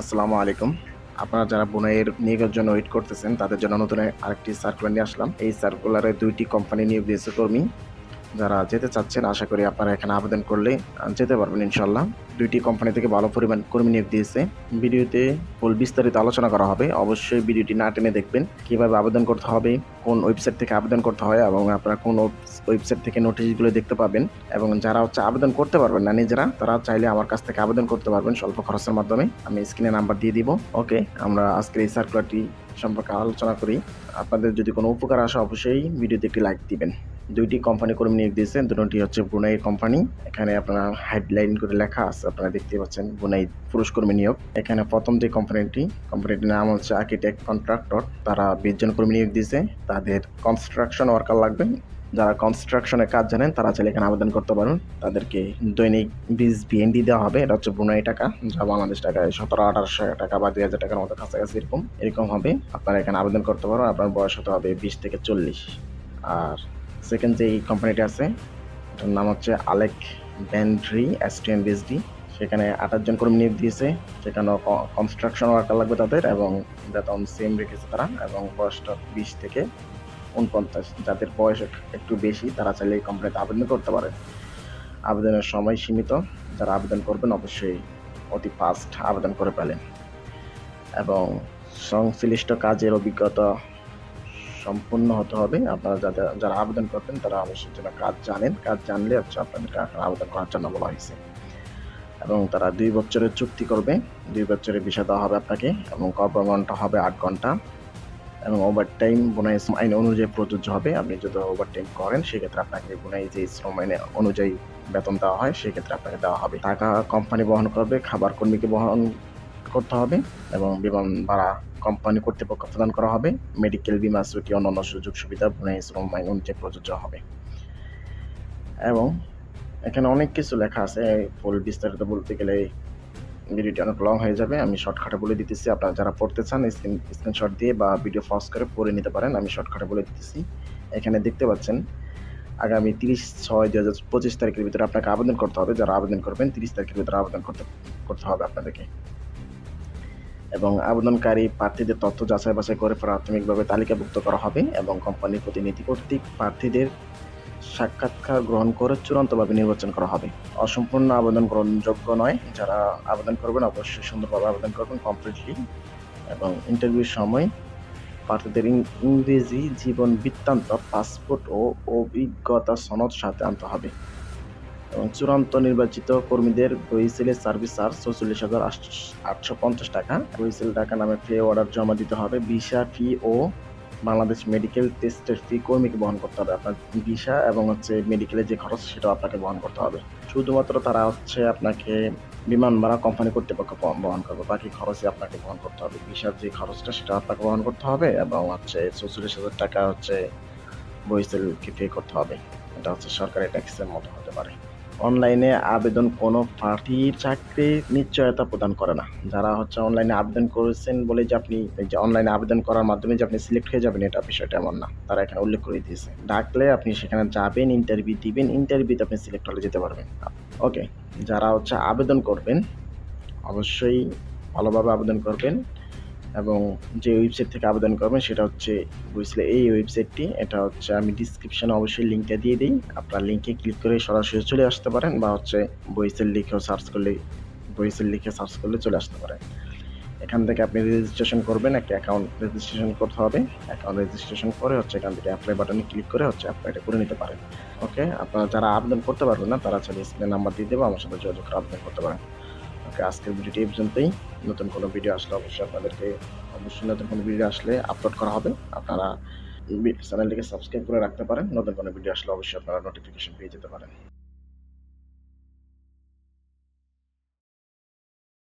আসসালামু আলাইকুম। আপনারা যারা বুনাইয়ের নিয়োগের জন্য ওয়েট করতেছেন, তাদের জন্য নতুন আরেকটি সার্কুলার নিয়ে আসলাম। এই সার্কুলারে দুইটি কোম্পানি নিয়োগ দিয়েছে কর্মী। যারা যেতে চাচ্ছেন, আশা করি আপনারা এখানে আবেদন করলে যেতে পারবেন ইনশাল্লাহ দুইটি কোম্পানি থেকে ভালো পরিমাণ কর্মী নিয়োগ দিয়েছে। ভিডিওতে ফুল বিস্তারিত আলোচনা করা হবে। অবশ্যই ভিডিওটি না টেনে দেখবেন, কীভাবে আবেদন করতে হবে, কোন ওয়েবসাইট থেকে আবেদন করতে হয় এবং আপনারা কোন ওয়েবসাইট থেকে নোটিশগুলো দেখতে পাবেন এবং যারা হচ্ছে আবেদন করতে পারবেন না নিজেরা, তারা চাইলে আমার কাছ থেকে আবেদন করতে পারবেন স্বল্প খরচের মাধ্যমে। আমি স্ক্রিনে নাম্বার দিয়ে দিব। ওকে আমরা আজকের এই সার্কুলারটি সম্পর্কে আলোচনা করি। আপনাদের যদি কোনো উপকার আসে, অবশ্যই ভিডিওতে একটি লাইক দিবেন। দুইটি কোম্পানি কর্মী নিয়োগ দিয়েছেন। দুটি হচ্ছে বুনাই কোম্পানি এখানে আপনার হেডলাইন করে লেখা আছে, আপনারা দেখতে পাচ্ছেন বুনাই পুরুষ কর্মী নিয়োগ। এখানে প্রথম যে কোম্পানিটি কোম্পানিটির নাম হচ্ছে আর্কিটেক্ট কন্ট্রাক্টর তারা বিশ জন কর্মী নিয়োগ দিয়েছে। তাদের কনস্ট্রাকশন ওয়ার্কার লাগবে। যারা কনস্ট্রাকশনের কাজ জানেন, তারা চাইলে এখানে আবেদন করতে পারেন। তাদেরকে দৈনিক বিশ বিএনডি দেওয়া হবে, এটা হচ্ছে বুনাই টাকা, যা বাংলাদেশ টাকায় সতেরো, আঠারোশো টাকা বা দুই হাজার টাকার মতো কাছাকাছি এরকম এরকম হবে। আপনারা এখানে আবেদন করতে পারেন, আপনার বয়স হতে হবে বিশ থেকে চল্লিশ। আর সেকেন্ড যে কোম্পানিটা আছে, এটার নাম হচ্ছে আলেক ব্যান্ড্রি এসটিএন বিএসডি সেখানে আঠাশ জন কর্মী নিয়োগ দিয়েছে। সেখানেও কনস্ট্রাকশন ওয়ার্কার লাগবে তাদের এবং বেতন সেম রেখেছে তারা এবং বয়সটা বিশ থেকে উনপঞ্চাশ যাদের বয়স একটু বেশি, তারা চাইলে এই কোম্পানিতে আবেদন করতে পারে। আবেদনের সময় সীমিত। যারা আবেদন করবেন অবশ্যই অতি ফাস্ট আবেদন করে পেলেন এবং সংশ্লিষ্ট কাজের অভিজ্ঞতা সম্পূর্ণ হতে হবে। আপনারা যাদের যারা আবেদন করবেন তারা অবশ্যই যেন কাজ জানেন। কাজ জানলে হচ্ছে আপনাদেরকে আবেদন করার জন্য বলা হয়েছে। এবং তারা দুই বছরের চুক্তি করবে। দুই বছরের বিষয় দেওয়া হবে আপনাকে এবং কর্মঘণ্টা হবে আট ঘণ্টা। এবং ওভার টাইম বোনাই আইন অনুযায়ী প্রযোজ্য হবে। আপনি যদি ওভার টাইম করেন, সেক্ষেত্রে আপনাকে বোনাই যে শ্রম আইনে অনুযায়ী বেতন দেওয়া হয়, সেক্ষেত্রে আপনাকে দেওয়া হবে। টাকা কোম্পানি বহন করবে, খাবার কর্মীকে বহন করতে হবে এবং বিমান ভাড়া কোম্পানি কর্তৃপক্ষ প্রদান করা হবে। মেডিকেল বিমা ছুটি অন্যান্য সুযোগ সুবিধা শ্রম আইন অনুযায়ী প্রযোজ্য হবে। এবং এখানে অনেক কিছু লেখা আছে। ফুল বিস্তারিত বলতে গেলে ভিডিওটি অনেক লং হয়ে যাবে। আমি শর্টকাটে বলে দিতেছি। আপনারা যারা পড়তে চান স্ক্রিন স্ক্রিনশট দিয়ে বা ভিডিও পজ করে পড়ে নিতে পারেন। আমি শর্টকাটে বলে দিতেছি। এখানে দেখতে পাচ্ছেন, আগামী তিরিশ ছয় দু হাজার পঁচিশ তারিখের ভিতরে আপনাকে আবেদন করতে হবে। যারা আবেদন করবেন, তিরিশ তারিখের ভিতরে আবেদন করতে করতে হবে আপনাদেরকে। এবং আবেদনকারী প্রার্থীদের তথ্য যাচাই বাছাই করে প্রাথমিকভাবে তালিকাভুক্ত করা হবে এবং কোম্পানির প্রতিনিধি কর্তৃক প্রার্থীদের সাক্ষাৎকার গ্রহণ করে চূড়ান্তভাবে নির্বাচন করা হবে। অসম্পূর্ণ আবেদন গ্রহণযোগ্য নয়। যারা আবেদন করবেন অবশ্যই সুন্দরভাবে আবেদন করবেন কমপ্লিটলি এবং ইন্টারভিউর সময়, প্রার্থীদের ইংরেজি জীবন বৃত্তান্ত পাসপোর্ট ও অভিজ্ঞতা সনদ সাথে আনতে হবে। এবং চূড়ান্ত নির্বাচিত কর্মীদের বইসেলের সার্ভিস চার্জ চৌচল্লিশ হাজার আটশো পঞ্চাশ টাকা। বইসেল টাকা নামে ফি অর্ডার জমা দিতে হবে। ভিসা ফি ও বাংলাদেশ মেডিকেল টেস্টের ফি কর্মীকে বহন করতে হবে। আপনার ভিসা এবং হচ্ছে মেডিকেলের যে খরচ, সেটাও আপনাকে বহন করতে হবে। শুধুমাত্র তারা হচ্ছে আপনাকে বিমান ভাড়া কোম্পানি কর্তৃপক্ষ বহন- করবে। বাকি খরচই আপনাকে বহন করতে হবে। ভিসার যে খরচটা, সেটা আপনাকে বহন করতে হবে এবং হচ্ছে চৌচল্লিশ হাজার টাকা হচ্ছে বইসেলকে পে করতে হবে। এটা হচ্ছে সরকারি ট্যাক্সের মতো হতে পারে। অনলাইনে আবেদন কোনো প্রার্থীর চাকরির নিশ্চয়তা প্রদান করে না। যারা হচ্ছে অনলাইনে আবেদন করেছেন বলে যে আপনি যে অনলাইনে আবেদন করার মাধ্যমে যে আপনি সিলেক্ট হয়ে যাবেন, এটা বিষয়টা এমন না। তারা এখানে উল্লেখ করে দিয়েছে। ডাকলে আপনি সেখানে যাবেন ইন্টারভিউ দিবেন ইন্টারভিউতে আপনি সিলেক্ট হলে যেতে পারবেন। ওকে যারা হচ্ছে আবেদন করবেন, অবশ্যই ভালোভাবে আবেদন করবেন। এবং যে ওয়েবসাইট থেকে আবেদন করবেন সেটা হচ্ছে বুঝলে এই ওয়েবসাইটটি এটা হচ্ছে আমি ডিসক্রিপশনে অবশ্যই লিঙ্কটা দিয়ে দিই। আপনার লিঙ্কে ক্লিক করে সরাসরি চলে আসতে পারেন বা হচ্ছে বইসেল লিখেও সার্চ করলে বইসেল লিখে সার্চ করলে চলে আসতে পারেন। এখান থেকে আপনি রেজিস্ট্রেশন করবেন, একটা অ্যাকাউন্ট রেজিস্ট্রেশন করতে হবে। অ্যাকাউন্ট রেজিস্ট্রেশন করে হচ্ছে এখান থেকে অ্যাপ্লাই বাটনে ক্লিক করে হচ্ছে অ্যাপ্লাইটা করে নিতে পারেন। ওকে আপনারা যারা আবেদন করতে পারবেন না, তারা চাইলে স্ক্রিনে নাম্বার দিয়ে দেবো, আমার সাথে যোগাযোগ করে আবেদন করতে পারেন। ওকে আজকের ভিডিওটি এই পর্যন্তই। নতুন কোনো ভিডিও আসলে অবশ্যই আপনাদেরকে, অবশ্যই নতুন কোনো ভিডিও আসলে আপলোড করা হবে। আপনারা চ্যানেলটিকে সাবস্ক্রাইব করে রাখতে পারেন। নতুন কোনো ভিডিও আসলে অবশ্যই আপনারা নোটিফিকেশন পেয়ে যেতে পারেন।